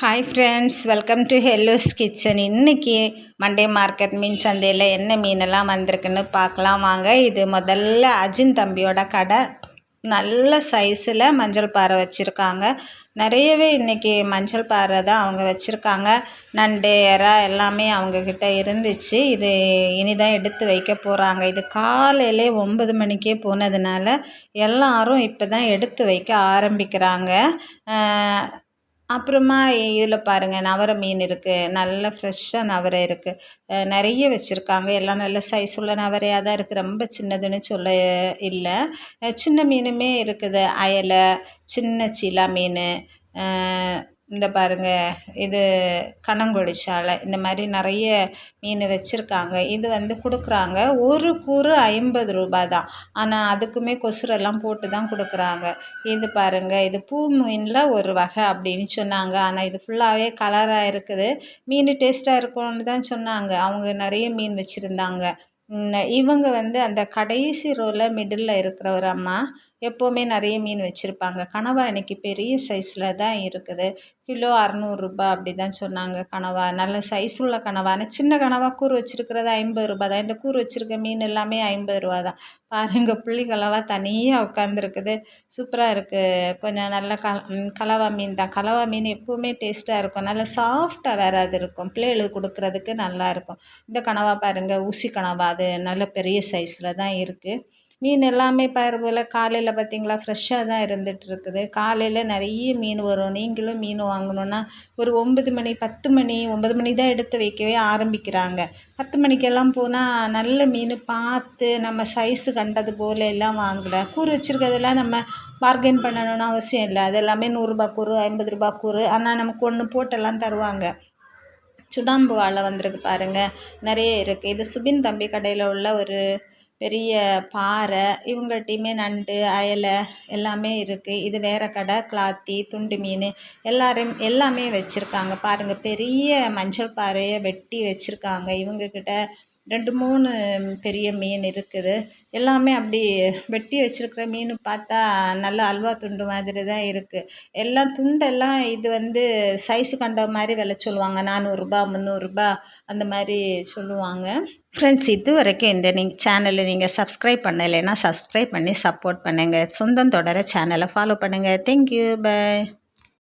Hi friends welcome to hello's kitchen இன்றைக்கி Monday market மீன் சந்தையில் என்ன மீனெல்லாம் வந்திருக்குன்னு பார்க்கலாம் வாங்க. இது முதல்ல அஜின் தம்பியோட கடை. நல்ல சைஸில் மஞ்சள் பாறை வச்சுருக்காங்க. நிறையவே இன்றைக்கி மஞ்சள் பாறை தான் அவங்க வச்சுருக்காங்க. நண்டு எறா எல்லாமே அவங்கக்கிட்ட இருந்துச்சு. இது இனிதான் எடுத்து வைக்க போகிறாங்க இது காலையிலே ஒன்பது மணிக்கே போனதுனால எல்லாரும் இப்போ தான் எடுத்து வைக்க ஆரம்பிக்கிறாங்க. அப்புறமா இதில் பாருங்கள் நவரை மீன் இருக்குது நல்ல ஃப்ரெஷ்ஷாக நவரை இருக்குது நிறைய வச்சுருக்காங்க. எல்லாம் நல்ல சைஸ் உள்ள நவரையாக தான் இருக்குது ரொம்ப சின்னதுன்னு சொல்ல இல்லை. சின்ன மீனுமே இருக்குது. அயலை சின்ன சீலா மீன் இந்த பாருங்கள் இது கணங்கொழி சாலை இந்த மாதிரி நிறைய மீன் வச்சுருக்காங்க. இது வந்து கொடுக்குறாங்க. ஒரு கூறு ஐம்பது ரூபா தான். ஆனால் அதுக்குமே கொசுரெல்லாம் போட்டு தான் கொடுக்குறாங்க. இது பாருங்கள் இது பூ மீனில் ஒரு வகை அப்படின்னு சொன்னாங்க. ஆனால் இது ஃபுல்லாகவே கலராக இருக்குது. மீன் டேஸ்ட்டாக இருக்கும்னு தான் சொன்னாங்க. அவங்க நிறைய மீன் வச்சுருந்தாங்க. இவங்க வந்து அந்த கடைசி ரோவில் மிடில் இருக்கிற ஒரு அம்மா எப்போவுமே நிறைய மீன் வச்சுருப்பாங்க. கனவா இன்றைக்கி பெரிய சைஸில் தான் இருக்குது. கிலோ அறநூறுரூபா அப்படி தான் சொன்னாங்க கனவா. நல்ல சைஸ் உள்ள கனவான சின்ன கனவா கூறு வச்சுருக்கிறது ஐம்பது ரூபா தான். இந்த கூறு வச்சுருக்க மீன் எல்லாமே ஐம்பது ரூபா தான். பாருங்கள் புள்ளி கலவா தனியாக உட்காந்துருக்குது சூப்பராக இருக்குது கொஞ்சம் நல்ல கல கலவா மீன் தான். கலவா மீன் எப்போவுமே டேஸ்ட்டாக இருக்கும். நல்ல சாஃப்டாக வேறு அது இருக்கும். பிள்ளைகளுக்கு கொடுக்குறதுக்கு நல்லாயிருக்கும் இந்த கனவா பாருங்கள் ஊசி கனவா. அது நல்ல பெரிய சைஸில் தான் இருக்குது மீன் எல்லாமே போல் காலையில் பார்த்திங்களா ஃப்ரெஷ்ஷாக தான் இருந்துகிட்ருக்குது காலையில் நிறைய மீன் வரும். நீங்களும் மீன் வாங்கணுன்னா ஒரு ஒன்பது மணி பத்து மணி ஒன்பது மணி தான் எடுத்து வைக்கவே ஆரம்பிக்கிறாங்க. பத்து மணிக்கெல்லாம் போனால் நல்ல மீன் பார்த்து நம்ம சைஸு கண்டது போல் எல்லாம் வாங்கலாம் கூறு வச்சுருக்கிறதெல்லாம் நம்ம பார்கெயின் பண்ணணும்னு அவசியம் இல்லை. அது எல்லாமே நூறுரூபா கூறு ஐம்பது ரூபா கூறு. ஆனால் நமக்கு ஒன்று போட்டெல்லாம் தருவாங்க. சுடாம்பு வாழை வந்திருக்கு பாருங்கள் நிறைய இருக்குது இது சுபின் தம்பி கடையில் உள்ள ஒரு பெரிய பாறை இவங்கள்ட்டையுமே நண்டு அயலை எல்லாமே இருக்குது இது வேறு கடை கிளாத்தி துண்டு மீன் எல்லாரும் எல்லாமே வச்சுருக்காங்க. பாருங்கள் பெரிய மஞ்சள் பாறையை வெட்டி வச்சுருக்காங்க. இவங்கக்கிட்ட ரெண்டு மூணு பெரிய மீன் இருக்குது. எல்லாமே அப்படி வெட்டி வச்சுருக்குற மீன் பார்த்தா நல்ல அல்வா துண்டு மாதிரி தான் இருக்குது எல்லாம் துண்டெல்லாம் இது வந்து சைஸு கண்ட மாதிரி விலை சொல்லுவாங்க. நானூறுரூபா முந்நூறுரூபா அந்த மாதிரி சொல்லுவாங்க. ஃப்ரெண்ட்ஸ் இது வரைக்கும் இந்த நீங்கள் சேனலை நீங்கள் சப்ஸ்கிரைப் பண்ணலைன்னா சப்ஸ்கிரைப் பண்ணி சப்போர்ட் பண்ணுங்கள் சொந்தம் தொடர சேனலை ஃபாலோ பண்ணுங்கள் தேங்க்யூ பை